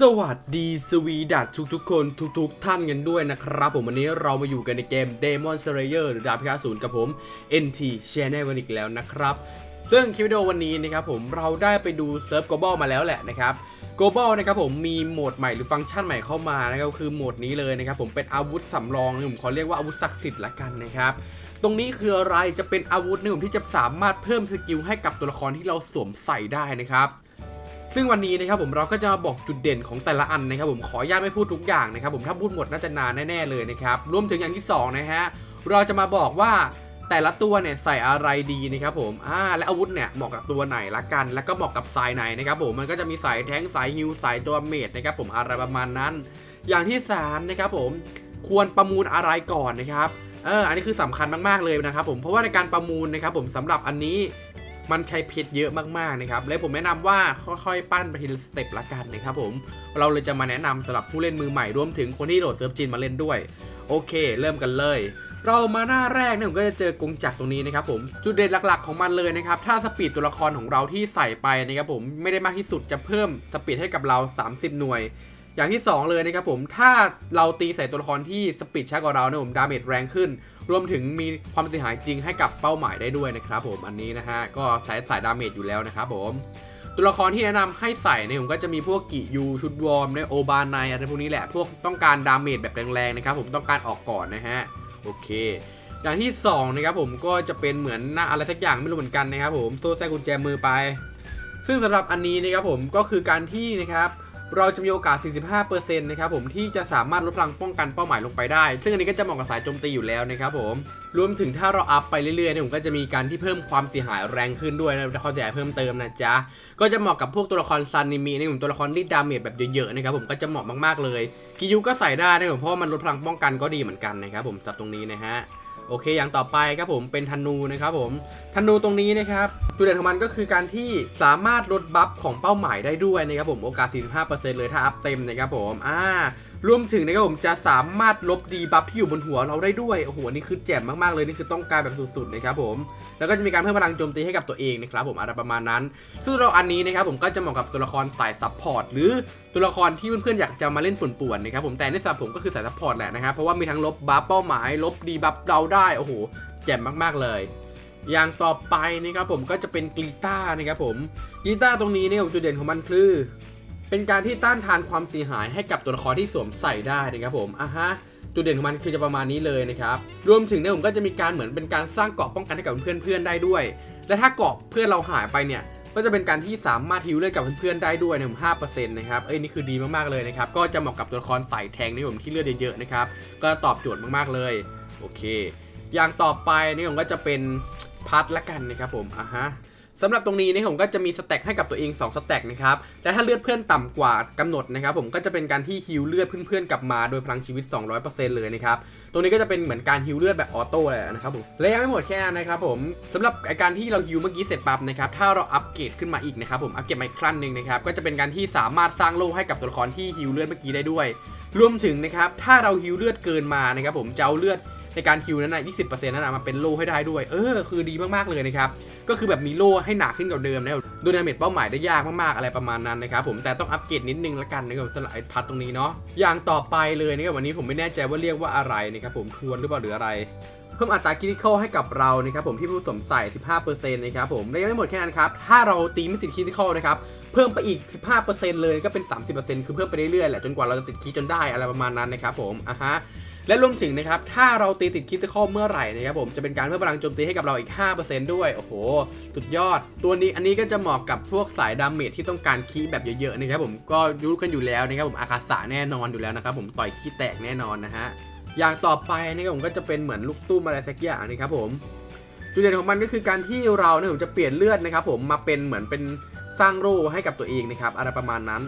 สวัสดีสวีดัตทุกๆคนทุกๆท่านกันด้วยนะครับ ผมวันนี้เรามาอยู่กันในเกม Demon Slayer หรือดาบพิฆาตศูนย์กับผม NT Channel กันอีกแล้วนะครับ ซึ่งคลิปวิดีโอวันนี้นะครับผมเราได้ไปดูเซิร์ฟ global มาแล้วแหละนะครับ global นะครับผมมีโหมดใหม่หรือฟังก์ชันใหม่เข้ามานะครับคือโหมดนี้เลยนะครับผมเป็นอาวุธสำรองผมขอเรียกว่าอาวุธศักดิ์สิทธิ์ละกันนะครับตรงนี้คืออะไรจะเป็นอาวุธนะผมที่จะสามารถเพิ่มสกิลให้กับตัวละครที่เราสวมใส่ได้นะครับ ซึ่งวันนี้นะครับผมเราก็จะมาบอกจุดเด่นของแต่ละอันนะครับผมขออนุญาตไม่พูดทุกอย่างนะครับผมถ้าพูดหมดน่าจะนานแน่ๆเลยนะครับรวมถึงอย่างที่สองนะฮะเราจะมาบอกว่าแต่ละตัวเนี่ยใส่อะไรดีนะครับผมอ่าและอาวุธเนี่ยเหมาะกับตัวไหนละกัน แล้วก็เหมาะกับสายไหนนะครับผมมันก็จะมีสายแทงสายฮิวสายตัวเมดนะครับผมอะไรประมาณนั้น อย่างที่สามนะครับผมควรประมูลอะไรก่อนนะครับเอออันนี้คือสำคัญมากๆเลยนะครับผมเพราะว่าในการประมูลนะครับผมสำหรับอันนี้ มันใช้เพชรเยอะมากๆนะครับและผมแนะนำว่าค่อยๆปั้นไปทีละสเต็ปละกันนะครับผมเราเลยจะมาแนะนำสำหรับผู้เล่นมือใหม่รวมถึงคนที่โหลดเซิร์ฟจีนมาเล่นด้วย โอเค เริ่มกันเลยเรามาหน้าแรกเนี่ยผมก็จะเจอกงจักรตรงนี้นะครับผมจุดเด่นหลักๆของมันเลยนะครับถ้าสปีดตัวละครของเราที่ใส่ไปนะครับผมไม่ได้มากที่สุดจะเพิ่มสปีดให้กับเรา 30 หน่วย อย่างที่ 2 เลยนะครับผมถ้าเราตีใส่ตัวละครที่สปีดช้ากว่าเราเนี่ยผมดาเมจแรงขึ้น รวมถึงมีความเสียหายจริงให้กับเป้าหมายได้ด้วยนะครับผมอันนี้นะฮะก็สายสายดาเมจอยู่แล้วนะครับผมตัวละครที่แนะนำให้ใส่เนี่ยผมก็จะมีพวกกิยูชุดวอร์มในโอบานไนอะไรพวกนี้แหละพวกต้องการดาเมจแบบแรงๆนะครับผมต้องการออกก่อนนะฮะโอเค อย่างที่สองนะครับผมก็จะเป็นเหมือนหน้าอะไรสักอย่างไม่รู้เหมือนกันนะครับผมตัวใส่กุญแจมือไป ซึ่งสำหรับอันนี้นะครับผมก็คือการที่นะครับ เราจะมีโอกาส 45%นะครับผมที่จะสามารถลดพลังป้องกันเป้าหมายลงไปได้ ซึ่งอันนี้ก็จะเหมาะกับสายโจมตีอยู่แล้วนะครับผม รวมถึงถ้าเราอัพไปเรื่อยๆเนี่ยผมก็จะมีการที่เพิ่มความเสียหายแรงขึ้นด้วยนะจะเข้าใจเพิ่มเติมนะจ๊ะ ก็จะเหมาะกับพวกตัวละครซันนิมินี่ผมตัวละครรีดดาเมจแบบเยอะๆนะครับผมก็จะเหมาะมากๆเลย กิยูก็ใส่ได้นะผมเพราะว่ามันลดพลังป้องกันก็ดีเหมือนกันนะครับผมสับตรงนี้นะฮะ โอเคอย่างต่อไปครับผมเป็นธนูนะครับผมธนูตรงนี้นะครับจุดเด่นของมันก็คือการที่สามารถลดบัฟของเป้าหมายได้ด้วยนะครับผมโอกาส 45%เลยถ้าอัพเต็มนะครับผมอ่า รวมถึงนะครับผมจะสามารถลบดีบัฟที่อยู่บนหัวเราได้ด้วย โอ้โหนี่คือแจ่มมากๆเลยนี่คือต้องการแบบสุดๆนะครับผม แล้วก็จะมีการเพิ่มพลังโจมตีให้กับตัวเองนะครับผมอะไรประมาณนั้น ซึ่งตัวอันนี้นะครับผมก็จะเหมาะกับตัวละครสายซัพพอร์ตหรือตัวละครที่เพื่อนๆอยากจะมาเล่นป่วนๆนะครับผมแต่ในสำหรับผมก็คือสายซัพพอร์ตแหละนะครับเพราะว่ามีทั้งลบบัฟเป้าหมาย ลบดีบัฟเราได้โอ้โหแจ่มมากๆเลยอย่างต่อไปนะครับผมก็จะเป็นกีตาร์นะครับผมกีตาร์ตรงนี้เนี่ยจุดเด่นของมันคือ เป็นการที่ต้านทานความเสียหายให้กับตัวละครที่สวมใส่ได้นะครับผมอะฮะจุดเด่นของมันคือจะประมาณนี้เลยนะครับรวมถึงเนี่ยผมก็จะมีการเหมือนเป็นการสร้างเกราะป้องกันให้กับเพื่อนๆได้ด้วย และถ้าเกราะเพื่อนเราหายไปเนี่ยก็จะเป็นการที่สามารถฮิวเลือดกับเพื่อนๆได้ด้วยนะผมห้าเปอร์เซ็นต์นะครับ เอ้ยนี่คือดีมากๆเลยนะครับ ก็จะเหมาะกับตัวละครสายแทงนี่ผมที่เลือดเยอะๆนะครับ ก็ตอบโจทย์มากๆเลย โอเค อย่างต่อไปนี่ผมก็จะเป็นพัทละกันนะครับผม อะฮะ สำหรับตรงนี้นี่ผมก็จะมีสแต็กให้กับตัวเอง2สแต็กนะครับแต่ถ้าเลือดเพื่อนต่ำกว่ากำหนดนะครับผมก็จะเป็นการที่ฮิวเลือดเพื่อนๆกลับมาโดยพลังชีวิต 200%เลยนะครับตรงนี้ก็จะเป็นเหมือนการฮิวเลือดแบบออโต้เลยนะครับผมและยังไม่หมดแค่นั้นนะครับผมสำหรับไอการที่เราฮิวเมื่อกี้เสร็จปั๊บนะครับถ้าเราอัปเกรดขึ้นมาอีกนะครับผมอัปเกรดมาอีกขั้นหนึ่งนะครับก็จะเป็นการที่สามารถสร้างโล่ให้กับตัวละครที่ฮิวเลือดเมื่อกี้ได้ด้วย รวมถึงนะครับถ้าเราฮิวเลือดเกินมานะครับผมจะเอาเลือด ในการฮิวนั้นนะ20%นั้นนะมาเป็นโล่ให้ได้ด้วย เออ คือดีมากๆเลยนะครับ ก็คือแบบมีโล่ให้หนาขึ้นกว่าเดิมนะครับดูดาเมจเป้าหมายได้ยากมากๆอะไรประมาณนั้นนะครับผมแต่ต้องอัปเกรดนิดนึงละกันนะครับสำหรับไอ้พัดตรงนี้เนาะอย่างต่อไปเลยนะครับวันนี้ผมไม่แน่ใจว่าเรียกว่าอะไรนะครับผมทวนหรือเปล่าหรืออะไรเพิ่มอัตราคิดเข้าให้กับเรานะครับผมที่ผู้สวมใส่ 15%นะครับผมและยังไม่หมดแค่นั้นครับ ถ้าเราตีไม่ติดคิดเข้านะครับเพิ่มไปอีก 15%เลยก็เป็น 30%คือเพิ่มไปเรื่อยๆแหละจนกว่าเราจะติดคิดจนได้อะไรประมาณนั้นนะครับผมอะฮะ และรวมถึงนะครับถ้าเราตีติดคิดข้าเมื่อไหร่นะครับผมจะเป็นการเพิ่มพลังโจมตีให้กับเราอีก 5%ด้วย โอ้โห สุดยอด ตัวนี้อันนี้ก็จะเหมาะกับพวกสายดาเมจที่ต้องการคีแบบเยอะๆนะครับผมก็รู้กันอยู่แล้วนะครับผมอาคาสะแน่นอนอยู่แล้วนะครับผมต่อยคีแตกแน่นอนนะฮะอย่างต่อไปนะครับผมก็จะเป็นเหมือนลูกตุ้มอะไรสักอย่างนะครับผมจุดเด่นของมันก็คือการที่เราเนี่ยผมจะเปลี่ยนเลือดนะครับผมมาเป็นเหมือนเป็นสร้างร่ให้กับตัวเองนะครับอะไรประมาณนั้น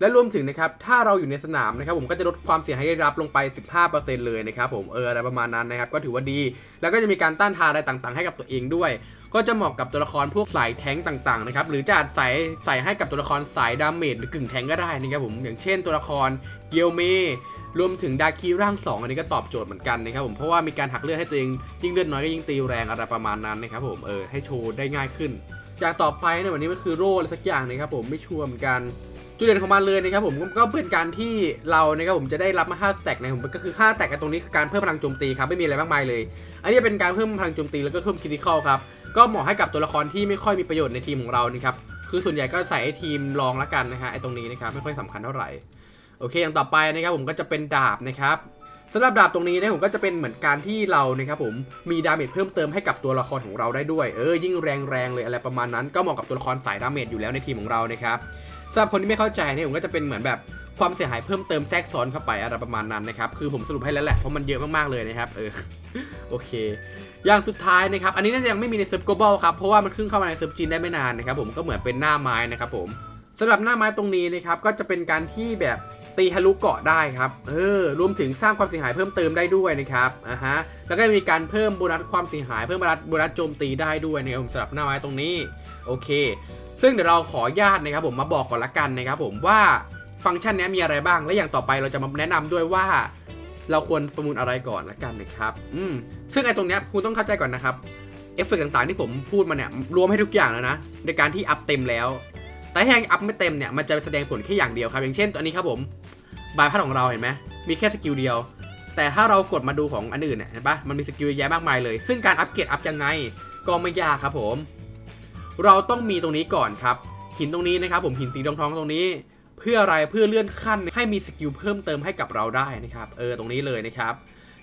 และรวมถึงนะครับถ้าเราอยู่ในสนามนะครับผมก็จะลดความเสี่ยหายที่ได้รับลงไป 15%เลยนะครับผมเอออะไรประมาณนั้นนะครับก็ถือว่าดี แล้วก็จะมีการต้านทานอะไรต่างๆ ให้กับตัวเองด้วย ก็จะเหมาะกับตัวละครพวกสายแท้งต่างๆนะครับหรือจะอาจใส่ใส่ให้กับตัวละครสายดาเมจหรือกึ่งแท้งก็ได้นะครับผมอย่างเช่นตัวละครเกียวเมรวมถึงดาคีร่าง 2 อันนี้ก็ตอบโจทย์เหมือนกันนะครับผมเพราะว่ามีการหักเลือดให้ตัวเองยิ่งเลือดน้อยก็ยิ่งตีแรงอะไรประมาณนั้นนะครับผมเออให้โชว์ได้ง่ายขึ้น อย่างต่อไปในวันนี้มันคือโร่อะไรสักอย่างนะครับผมไม่ชัวร์เหมือนกัน จุดเด่นของมันเลยนะครับผมก็เป็นการที่เรานะครับผมจะได้รับมา5แตกนะผมก็คือ5แตกตรงนี้คือการเพิ่มพลังโจมตีครับไม่มีอะไรมากมายเลย อันนี้เป็นการเพิ่มพลังโจมตีแล้วก็เพิ่มคริติคอลครับก็เหมาะให้กับตัวละครที่ไม่ค่อยมีประโยชน์ในทีมของเรานะครับคือส่วนใหญ่ก็ใส่ไอ้ทีมรองละกันนะฮะไอ้ตรงนี้นะครับไม่ค่อยสำคัญเท่าไหร่โอเคอย่างต่อไปนะครับผมก็จะเป็นดาบนะครับสำหรับดาบตรงนี้นะผมก็จะเป็นเหมือนการที่เรานะครับผมมีดาเมจเพิ่มเติมให้กับตัวละครของเราได้ด้วยเออยิ่งแรงแรงๆเลยอะไรประมาณนั้น ก็เหมาะกับตัวละครสายดาเมจอยู่แล้วในทีมของเรานะครับ สำหรับคนที่ไม่เข้าใจเนี่ยผมก็จะเป็นเหมือนแบบความเสียหายเพิ่มเติมแทรกซ้อนเข้าไปอะไรประมาณนั้นนะครับ คือผมสรุปให้แล้วแหละเพราะมันเยอะมากๆเลยนะครับ เออ โอเค อย่างสุดท้ายนะครับ อันนี้น่าจะยังไม่มีในเซิร์ฟ global ครับ เพราะว่ามันเพิ่งเข้ามาในเซิร์ฟจีนได้ไม่นานนะครับ ผมก็เหมือนเป็นหน้าไม้นะครับผมสำหรับหน้าไม้ตรงนี้นะครับ ก็จะเป็นการที่แบบตีทะลุเกาะได้ครับ เออ รวมถึงสร้างความเสียหายเพิ่มเติมได้ด้วยนะครับอ่าฮะ แล้วก็มีการเพิ่มโบนัสความเสียหาย เพิ่มโบนัสโบนัสโจมตีได้ด้วยนะครับสำหรับหน้าไม้ตรงนี้ โอเค ซึ่งเดี๋ยวเราขออนุญาตนะครับผมมาบอกก่อนละกันนะครับผมว่าฟังก์ชันนี้มีอะไรบ้าง และอย่างต่อไปเราจะมาแนะนำด้วยว่า เราควรประมูลอะไรก่อนละกันนะครับ อืมซึ่งไอ้ตรงเนี้ยคุณต้องเข้าใจก่อนนะครับเอฟเฟกต์ต่างๆที่ผมพูดมาเนี่ยรวมให้ทุกอย่างแล้วนะในการที่อัพเต็มแล้ว แต่ถ้ายังอัพไม่เต็มเนี่ยมันจะแสดงผลแค่อย่างเดียวครับ อย่างเช่นตัวนี้ครับผมบายพัดของเราเห็นไหมมีแค่สกิลเดียว แต่ถ้าเรากดมาดูของอันอื่นเนี่ยเห็นปะมันมีสกิลเยอะแยะมากมายเลย ซึ่งการอัปเกรดอัพยังไงก็ไม่ยากครับผม เราต้องมีตรงนี้ก่อนครับ หินตรงนี้นะครับผมหินสีทองทองๆตรงนี้ เพื่ออะไรเพื่อเลื่อนขั้นให้มีสกิลเพิ่มเติมให้กับเราได้นะครับเออตรงนี้เลยนะครับ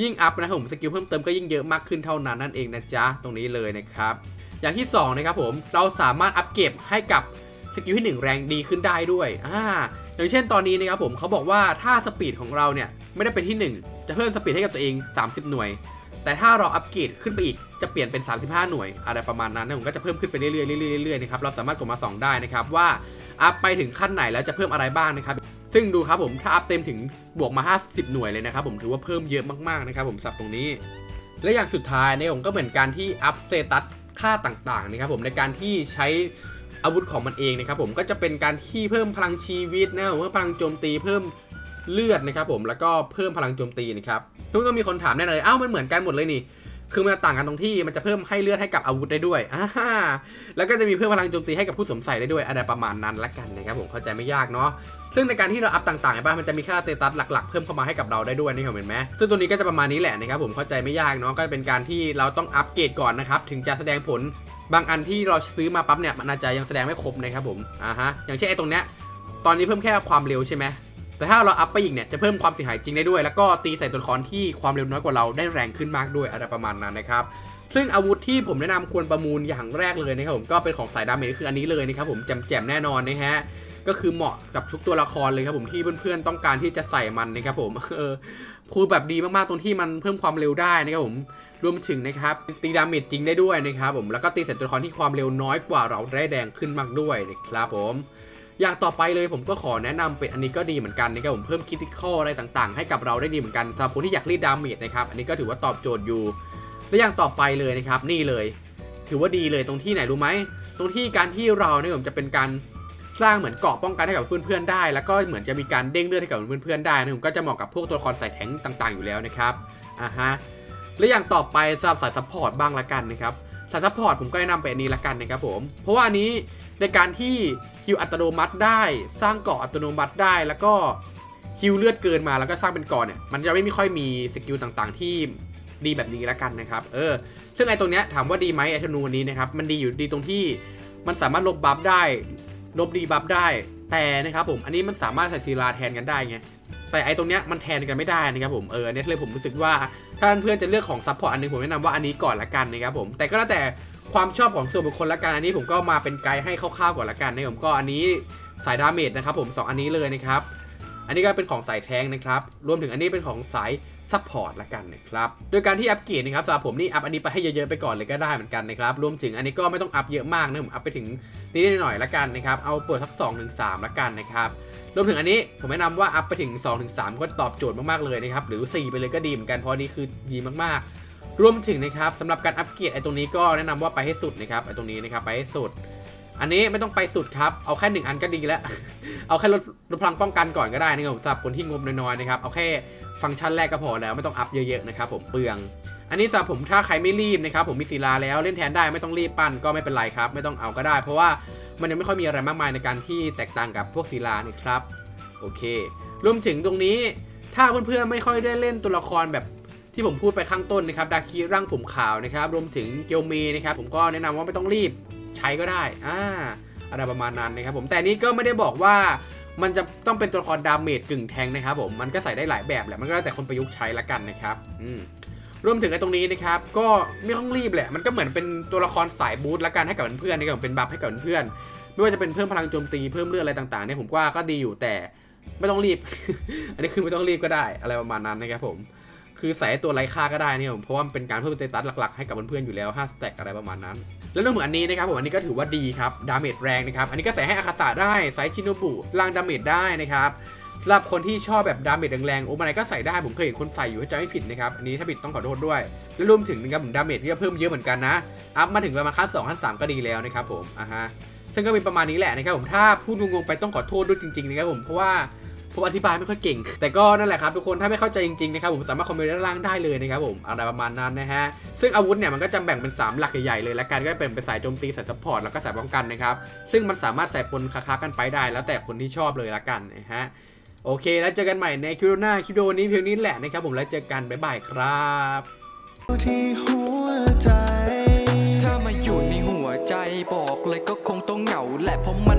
ยิ่งอัพนะครับผมสกิลเพิ่มเติมก็ยิ่งเยอะมากขึ้นเท่านั้นนั่นเองนะจ๊ะตรงนี้เลยนะครับอย่างที่สองนะครับผมเราสามารถอัปเกรดให้กับสกิลที่หนึ่งแรงดีขึ้นได้ด้วยอ่าอย่างเช่นตอนนี้นะครับผมเขาบอกว่าถ้าสปีดของเราเนี่ยไม่ได้เป็นที่ 1 จะเพิ่มสปีดให้กับตัวเอง 30 หน่วย แต่ถ้าเราอัปเกรดขึ้นไปอีกจะเปลี่ยนเป็น 35 หน่วย อะไรประมาณนั้นนะผมก็จะเพิ่มขึ้นไปเรื่อยๆเรื่อยๆเรื่อยๆนะครับเราสามารถกดมาส่องได้นะครับว่าอัพไปถึงขั้นไหนแล้วจะเพิ่มอะไรบ้างนะครับซึ่งดูครับผมถ้าอัพเต็มถึงบวกมา 50 หน่วยเลยนะครับผมถือว่าเพิ่มเยอะมากๆนะครับผมสับตรงนี้ และอย่างสุดท้ายเนี่ยผมก็เหมือนการที่อัพเซตัสค่าต่างๆนะครับผมในการที่ใช้อาวุธของมันเองนะครับผมก็จะเป็นการที่เพิ่มพลังชีวิตนะผมเพิ่มพลังโจมตีเพิ่มเลือดนะครับผมแล้วก็เพิ่มพลังโจมตีนะครับ ทุกต้องมีคนถามแน่เลยอ้าวมันเหมือนกันหมดเลยนี่คือมันต่างกันตรงที่มันจะเพิ่มให้เลือดให้กับอาวุธได้ด้วยอ่าแล้วก็จะมีเพิ่มพลังโจมตีให้กับผู้สวมใส่ได้ด้วยอะไรประมาณนั้นละกันนะครับผมเข้าใจไม่ยากเนาะซึ่งในการที่เราอัพต่างๆเห็นป่ะมันจะมีค่าสเตตัสหลักๆ เพิ่มเข้ามาให้กับเราได้ด้วยนี่เห็นไหมซึ่งตัวนี้ก็จะประมาณนี้แหละนะครับผมเข้าใจไม่ยากเนาะก็เป็นการที่เราต้องอัปเกรดก่อนนะครับถึงจะแสดงผลบางอันที่เราซื้อมาปั๊บเนี่ยมันอาจจะยังแสดงไม่ครบนะครับผมอ่าฮะอย่างเช่นไอ้ตรงเนี้ยตอนนี้เพิ่มแค่ความเร็วใช่ไหม แต่ถ้าเราอัพไปอีกเนี่ยจะเพิ่มความเสียหายจริงได้ด้วย แล้วก็ตีใส่ตัวละครที่ความเร็วน้อยกว่าเราได้แรงขึ้นมากด้วยอะไรประมาณนั้นนะครับซึ่งอาวุธที่ผมแนะนำควรประมูลอย่างแรกเลยนะครับผมก็เป็นของสายดาเมจคืออันนี้เลยนะครับผมแจ่มๆแน่นอนนะฮะก็คือเหมาะกับทุกตัวละครเลยครับผมที่เพื่อนๆต้องการที่จะใส่มันนะครับผมเออคือแบบดีมากๆตรงที่มันเพิ่มความเร็วได้นะครับผมรวมถึงนะครับตีดาเมจจริงได้ด้วยนะครับผมแล้วก็ตีใส่ตัวละครที่ความเร็วน้อยกว่าเราได้แดงขึ้นมากด้วยนะครับผม อย่างต่อไปเลยผมก็ขอแนะนำเป็นอันนี้ก็ดีเหมือนกันนะครับผมเพิ่มคิติคออะไรต่างๆ ให้กับเราได้ดีเหมือนกันสำหรับคนที่อยากรีดดาเมจนะครับอันนี้ก็ถือว่าตอบโจทย์อยู่ และอย่างต่อไปเลยนะครับนี่เลย ถือว่าดีเลยตรงที่ไหนรู้ไหมตรงที่การที่เราเนี่ยผมจะเป็นการสร้างเหมือนเกราะป้องกันให้กับเพื่อนๆได้ แล้วก็เหมือนจะมีการเด้งเลือดให้กับเพื่อนๆได้นะผมก็จะเหมาะกับพวกตัวละครใสายแทงต่างๆ อยู่แล้วนะครับอ่าฮะและอย่างต่อไปสำหรับสายซัพพอร์ตบ้างละกันนะครับสายซัพพอร์ตผมก็แนะนำไปอันนี้ละกันนะครับผมเพราะว่าอันนี้ ในการที่คิวอัตโนมัติได้ สร้างเกาะอัตโนมัติได้ แล้วก็คิวเลือดเกินมาแล้วก็สร้างเป็นเกาะเนี่ยมันจะไม่ค่อยมีสกิลต่างๆ ที่ดีแบบนี้ละกันนะครับเออซึ่งไอ้ตรงเนี้ยถามว่าดีไหมไอ้ธนูนี้นะครับมันดีอยู่ดีตรงที่มันสามารถลบบัฟได้ลบดีบัฟได้แต่นะครับผมอันนี้มันสามารถใส่ศิลาแทนกันได้ไงแต่ไอ้ตรงเนี้ยมันแทนกันไม่ได้นะครับผมเออเนี่ยเลยผมรู้สึกว่าถ้าเพื่อนจะเลือกของซัพพอร์ตอันหนึงผมแนะนำว่าอันนี้ก่อนละกันนะครับผมแต่ก็แล้วแต่ ความชอบของส่วนบุคคลละกันอันนี้ผมก็มาเป็นไกด์ให้คร่าวๆก่อนละกันนะผมก็อันนี้สายดาเมจนะครับผมสองอันนี้เลยนะครับ อันนี้ก็เป็นของสายแทงนะครับ รวมถึงอันนี้เป็นของสายซัพพอร์ตละกันนะครับ โดยการที่อัปเกรดนะครับสำหรับผมนี่อัพอันนี้ไปให้เยอะๆไปก่อนเลยก็ได้เหมือนกันนะครับ รวมถึงอันนี้ก็ไม่ต้องอัพเยอะมากนะผมอัพไปถึงนิดๆหน่อยๆละกันนะครับ เอาเปิดทัก2ถึง3ละกันนะครับรวมถึงอันนี้ผมแนะนำว่าอัพไปถึง2ถึง3ก็ตอบโจทย์มากๆเลยนะครับ หรือ 4 ไปเลยก็ดีเหมือนกันเพราะนนี้คือดีมากๆ รวมถึงนะครับสำหรับการอัปเกรดไอ้ตรงนี้ก็แนะนำว่าไปให้สุดนะครับไอ้ตรงนี้นะครับไปให้สุด อันนี้ไม่ต้องไปสุดครับ เอาแค่หนึ่งอันก็ดีแล้ว เอาแค่ลดลดพลังป้องกันก่อนก็ได้นะครับผมสำหรับคนที่งบน้อยๆนะครับเอาแค่ฟังก์ชันแรกก็พอแล้วไม่ต้องอัพเยอะๆนะครับผมเปลืองอันนี้สำหรับผมถ้าใครไม่รีบนะครับผมมีศิลาแล้วเล่นแทนได้ไม่ต้องรีบปั้นก็ไม่เป็นไรครับ ไม่ต้องเอาก็ได้ เพราะว่ามันยังไม่ค่อยมีอะไรมากมายในการที่แตกต่างกับพวกศิลานะครับโอเค รวมถึงตรงนี้ถ้าเพื่อนๆไม่ค่อยได้เล่นตัวละครแบบ ที่ผมพูดไปข้างต้นนะครับดาคีร่างผมขาวนะครับรวมถึงเกียวเมนะครับผมก็แนะนำว่าไม่ต้องรีบใช้ก็ได้อ่าอะไรประมาณนั้นนะครับผมแต่นี้ก็ไม่ได้บอกว่ามันจะต้องเป็นตัวละครดาเมจกึ่งแทงนะครับผมมันก็ใส่ได้หลายแบบแหละมันก็แล้วแต่คนประยุกต์ใช้ละกันนะครับอืมรวมถึงไอ้ตรงนี้นะครับก็ไม่ต้องรีบแหละมันก็เหมือนเป็นตัวละครสายบูทละกันให้กับเพื่อนๆนะครับเป็นบัฟให้กับเพื่อนๆไม่ว่าจะเป็นเพิ่มพลังโจมตีเพิ่มเลือดอะไรต่างๆเนี่ยผมว่าก็ดีอยู่แต่ไม่ต้องรีบ อันนี้คือไม่ต้องรีบก็ได้อะไรประมาณนั้นนะครับผม คือใส่ตัวไร้ค่าก็ได้นี่ผมเพราะว่ามันเป็นการเพิ่มสเตตัสหลักๆให้กับเพื่อนๆอยู่แล้ว5สแต็กอะไรประมาณนั้น แล้วนอกเหมือนอันนี้นะครับผมอันนี้ก็ถือว่าดีครับดาเมจแรงนะครับอันนี้ก็ใส่ให้อาคาสะได้ใส่ชิโนบุล่างดาเมจได้นะครับสำหรับคนที่ชอบแบบดาเมจแรงๆโอ้มันก็ใส่ได้ผมเคยเห็นคนใส่อยู่ถ้าจำไม่ผิดนะครับอันนี้ถ้าผิดต้องขอโทษด้วย แล้วรวมถึงนะครับผมดาเมจที่เพิ่มเยอะเหมือนกันนะอัพมาถึงประมาณขั้น2ขั้น3ก็ดีแล้วนะครับผมอะฮะซึ่งก็มีประมาณนี้แหละนะครับผมถ้าพูดงงๆไปต้องขอโทษด้วยจริงๆนะครับผมเพราะว่า ผมอธิบายไม่ค่อยเก่ง แต่ก็นั่นแหละครับทุกคนถ้าไม่เข้าใจจริงๆนะครับผมสามารถคอมเมนต์ด้านล่างได้เลยนะครับผมอะไรประมาณนั้นนะฮะซึ่งอาวุธเนี่ยมันก็จะแบ่งเป็น 3 หลักใหญ่ๆเลยละกันก็เป็นเป็นสายโจมตีสายซัพพอร์ตแล้วก็สายป้องกันนะครับซึ่งมันสามารถใส่ปนคล้าๆกันไปได้ แล้วแต่คนที่ชอบเลยละกันนะฮะโอเค แล้วเจอกันใหม่ในคลิปหน้าคลิปวิดีโอนี้เพียงนี้แหละนะครับผมแล้วเจอกันบ๊ายบายครับที่หัวใจ ถ้ามาอยู่ในหัวใจบอกเลยก็คงต้องเหงาแหละเพราะมัน